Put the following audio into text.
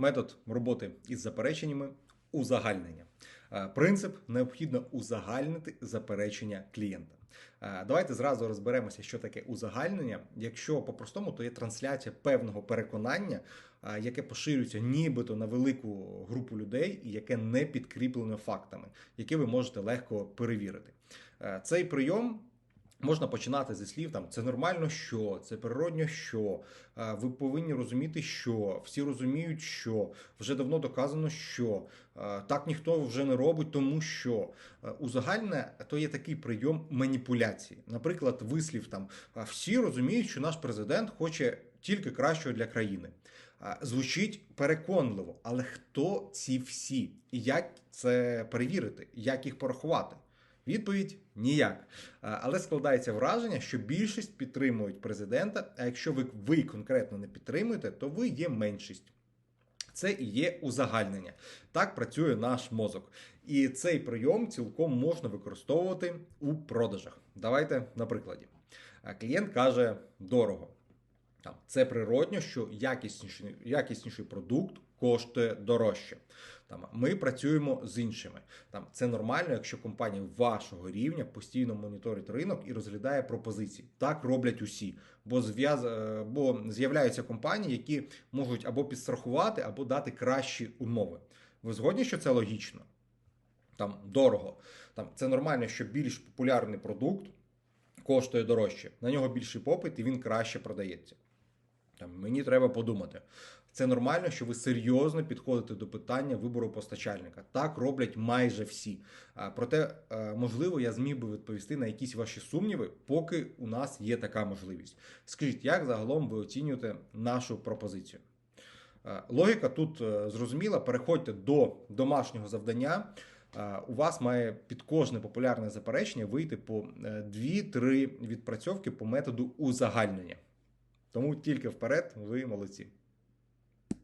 Метод роботи із запереченнями узагальнення. Е, Принцип необхідно узагальнити заперечення клієнта. Е, Давайте зразу розберемося, що таке узагальнення. Якщо по-простому, то є трансляція певного переконання, е, яке поширюється нібито на велику групу людей і яке не підкріплено фактами, які ви можете легко перевірити. Цей прийом. Можна починати зі слів там це нормально, що це природньо, що ви повинні розуміти, що всі розуміють, що вже давно доказано, що так ніхто вже не робить, тому що узагальне то є такий прийом маніпуляції. Наприклад, вислів там всі розуміють, що наш президент хоче тільки кращого для країни. Звучить переконливо, але хто ці всі? І як це перевірити? Як їх порахувати? Відповідь ніяк. Але складається враження, що більшість підтримують президента. А якщо ви, ви конкретно не підтримуєте, то ви є меншість. Це і є узагальнення. Так працює наш мозок. І цей прийом цілком можна використовувати у продажах. Давайте на прикладі. Клієнт каже дорого. Це природньо, що якісніший, якісніший продукт коштує дорожче. Там, ми працюємо з іншими. Там, це нормально, якщо компанія вашого рівня постійно моніторить ринок і розглядає пропозиції. Так роблять усі. Бо, зв'яз... е, бо з'являються компанії, які можуть або підстрахувати, або дати кращі умови. Ви згодні, що це логічно? Там дорого. Там, це нормально, що більш популярний продукт коштує дорожче. На нього більший попит і він краще продається. Там, мені треба подумати. Це нормально, що ви серйозно підходите до питання вибору постачальника. Так роблять майже всі. Проте, е, можливо, я зміг би відповісти на якісь ваші сумніви, поки у нас є така можливість. Скажіть, як загалом ви оцінюєте нашу пропозицію? Е, Логіка тут е, зрозуміла. Переходьте до домашнього завдання. Е, У вас має під кожне популярне заперечення вийти по 2-3 відпрацьовки по методу узагальнення. Тому тільки вперед, ви молодці.